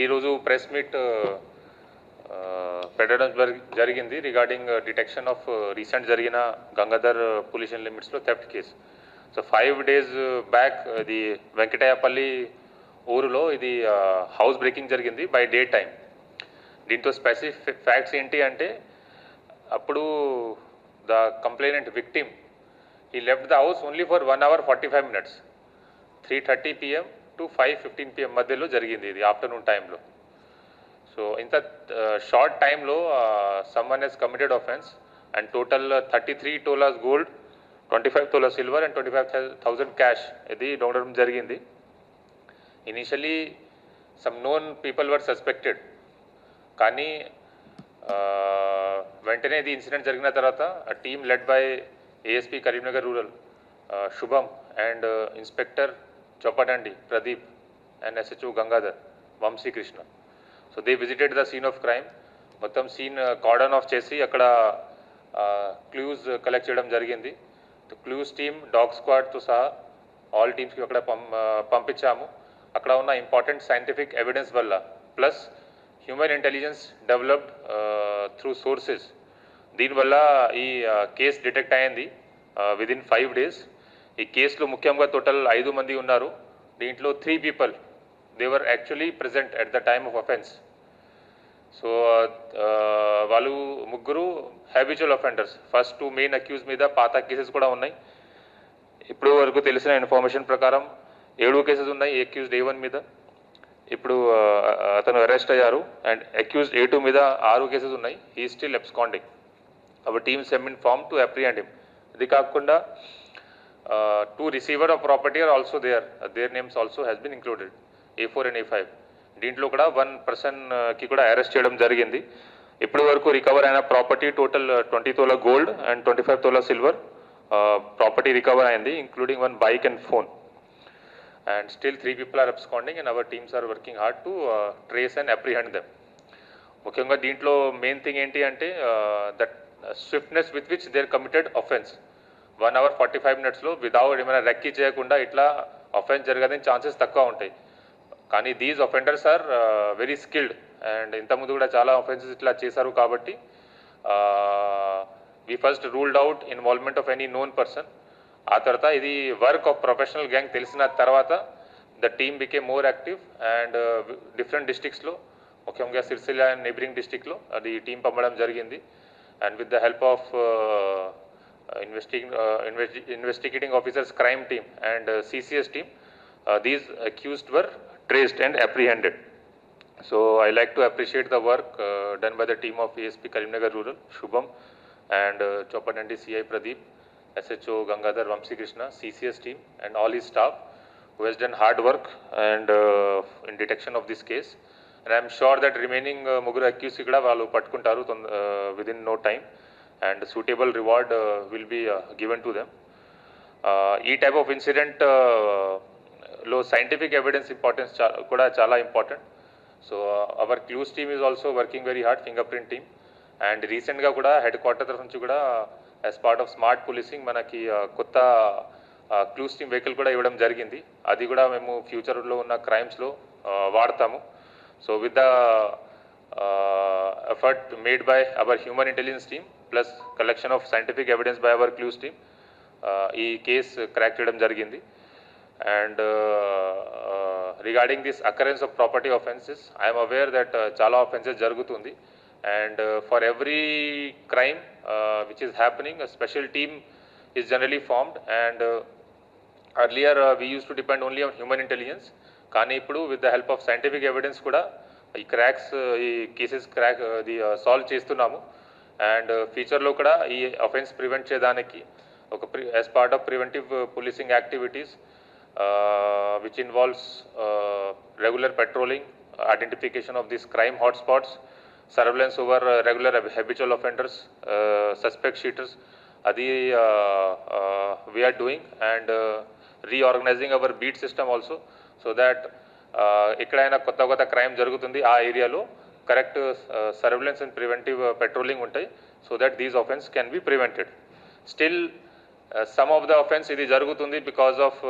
ఈరోజు press meet పెట్టడం జరిగింది రిగార్డింగ్ డిటెక్షన్ ఆఫ్ రీసెంట్ జరిగిన గంగాధర్ పొల్యూషన్ లిమిట్స్లో theft case. So five days back ఇది వెంకటయ్యపల్లి ఊరులో ఇది హౌస్ బ్రేకింగ్ జరిగింది బై డే టైం దీంతో స్పెసిఫిక్ ఫ్యాక్ట్స్ ఏంటి అంటే అప్పుడు ద కంప్లైనెంట్ విక్టిమ్ ఈ left the house only for one hour forty five minutes. Three thirty PM to five fifteen PM మధ్యలో జరిగింది ఇది ఆఫ్టర్నూన్ టైంలో. సో ఇంత షార్ట్ టైంలో someone he's committed offence and total thirty three tolas gold twenty five tola silver and twenty five thousand cash ఇది దొంగడం జరిగింది. Initially some known people were suspected కానీ వెంటనే ఇది ఇన్సిడెంట్ జరిగిన తర్వాత team led by ASP Karimnagar rural Shubham and inspector Choppadandi Pradeep and SHO Gangadhar Vamshi Krishna. So they visited the scene of crime మొత్తం scene cordon off చేసి అక్కడ uh, clues collect చేయడం జరిగింది. క్లూస్ టీమ్ డాగ్ స్క్వాడ్తో సహా all టీమ్స్కి అక్కడ uh, పంపించాము. అక్కడ ఉన్న ఇంపార్టెంట్ సైంటిఫిక్ ఎవిడెన్స్ వల్ల. Plus human intelligence developed through sources దీనివల్ల ఈ uh, కేసు డిటెక్ట్ అయింది విదిన్ ఫైవ్ డేస్ ఈ కేసులో ముఖ్యంగా టోటల్ ఐదు మంది ఉన్నారు. దీంట్లో three people they were actually present at the time of offence so వాళ్ళు ముగ్గురు habitual offenders first two main accuse మీద పాత కేసెస్ కూడా ఉన్నాయి. ఇప్పుడు వరకు తెలిసిన ఇన్ఫర్మేషన్ ప్రకారం ఏడు కేసెస్ ఉన్నాయి అక్యూజ్డ్ ఏ వన్ మీద. ఇప్పుడు అతను అరెస్ట్ అయ్యారు అండ్ అక్యూజ్డ్ ఏ టూ మీద ఆరు కేసెస్ ఉన్నాయి. He still absconding our team same in form to apprehend him ఇది కాకుండా Uh, two receiver receiver property property are also there. Names their names also has A four and A five దీంట్లో కూడా one పర్సన్కి uh, కూడా arrest చేయడం జరిగింది. ఇప్పటి వరకు రికవర్ అయిన property total twenty tola gold and twenty five tola silver property recover అయింది including one bike and phone and still three people are absconding and our teams are working hard to trace and apprehend them ముఖ్యంగా దీంట్లో main thing ఏంటి అంటే that swiftness with which they're committed offence one hour forty five మినిట్స్లో without ఏమైనా recce చేయకుండా ఇట్లా offence జరగదని chances తక్కువ ఉంటాయి. కానీ these offenders are very skilled and ఇంతకుముందు కూడా చాలా అఫెన్సెస్ ఇట్లా చేశారు కాబట్టి we first ruled out involvement of any known person ఆ తర్వాత ఇది వర్క్ ఆఫ్ ప్రొఫెషనల్ గ్యాంగ్ తెలిసిన తర్వాత the team became more active and different డిస్ట్రిక్ట్స్లో ముఖ్యంగా సిరిసిల్ల అండ్ నైబరింగ్ డిస్ట్రిక్ట్లో అది టీం పంపడం జరిగింది. And with the help of Investigating investigating officers crime team and CCS team these accused were traced and apprehended So I like to appreciate the work uh, done by the team of ASP Karimnagar Rural, Shubham, and uh, Chopanandi CI Pradeep, SHO Gangadhar Vamsi Krishna, CCS team, and all his staff who has done hard work and uh, in detection of this case. And I'm sure that remaining uh, Muguru accused కూడా వాళ్ళు పట్టుకుంటారు uh, within no time And suitable reward will will be to given to them. ఈ type of ఇన్సిడెంట్లో scientific evidence importance కూడా చాలా important so our clues team is also working very hard fingerprint team and రీసెంట్గా కూడా headquarter తరఫు నుంచి కూడా as part of smart policing మనకి uh, కొత్త క్లూస్ టీమ్ వెహికల్ కూడా ఇవ్వడం జరిగింది. అది కూడా మేము ఫ్యూచర్లో ఉన్న క్రైమ్స్లో వాడతాము. So with the effort made by our human intelligence team plus collection of scientific evidence by our clues team. ఈ కేస్ క్రాక్ చేయడం జరిగింది. And regarding this occurrence of property offences I'm aware that చాలా offences జరుగుతుంది. And for every crime which is happening special team is generally formed. And earlier we use to depend only on human intelligence. కానీ ఇప్పుడు with the help of scientific evidence కూడా ఈ cracks ఈ cases crack solve చేస్తున్నాము. And ఫ్యూచర్లో కూడా ఈ offence prevent చేయడానికి ఒక pre part of preventive policing activities which involves regular patrolling identification of this crime hot spots surveillance over regular habitual offenders suspect sheeters అది we're doing and reorganising our beat system also so that ఎక్కడైనా కొత్త కొత్త crime జరుగుతుంది ఆ ఏరియాలో. Correct surveillance and preventive patrolling ఉంటాయి. So that these offence can be prevented still some of the offence ఇది జరుగుతుంది because of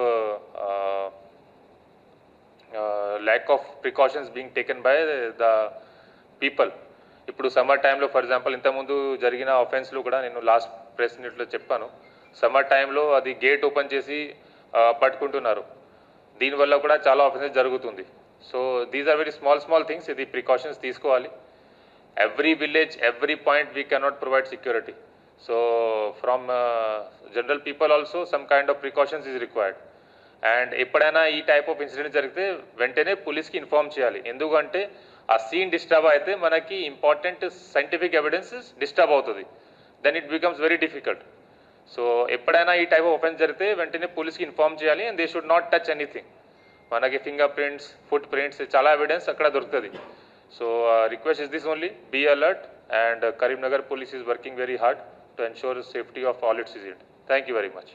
lack of precautions being taken by the people ఇప్పుడు సమ్మర్ టైంలో ఫర్ ఎగ్జాంపుల్ ఇంతకుముందు జరిగిన ఆఫెన్స్లో కూడా నేను లాస్ట్ ప్రెస్ మీట్లో చెప్పాను. సమ్మర్ టైంలో అది గేట్ ఓపెన్ చేసి ఆ, పట్టుకుంటున్నారు. దీనివల్ల కూడా చాలా ఆఫెన్సెస్ జరుగుతుంది. So these are very small small things ఇది ప్రికాషన్స్ తీసుకోవాలి. Every village every point we cannot provide security so from general people also some kind of precautions is required and ఎప్పుడైనా ఈ టైప్ ఆఫ్ ఇన్సిడెంట్ జరిగితే వెంటనే పోలీస్కి inform చేయాలి. ఎందుకంటే ఆ సీన్ డిస్టర్బ్ అయితే మనకి ఇంపార్టెంట్ సైంటిఫిక్ ఎవిడెన్స్ డిస్టర్బ్ అవుతుంది. Then it becomes very difficult so ఎప్పుడైనా ఈ టైప్ ఆఫ్ ఒఫెన్స్ జరిగితే వెంటనే పోలీస్కి ఇన్ఫార్మ్ చేయాలి and they should not touch anything మనకి ఫింగర్ ప్రింట్స్ ఫుట్ ప్రింట్స్ చాలా ఎవిడెన్స్ అక్కడ దొరుకుతుంది. So request is this only be alert and Karimnagar police is working very hard to ensure safety of all its it thank you very much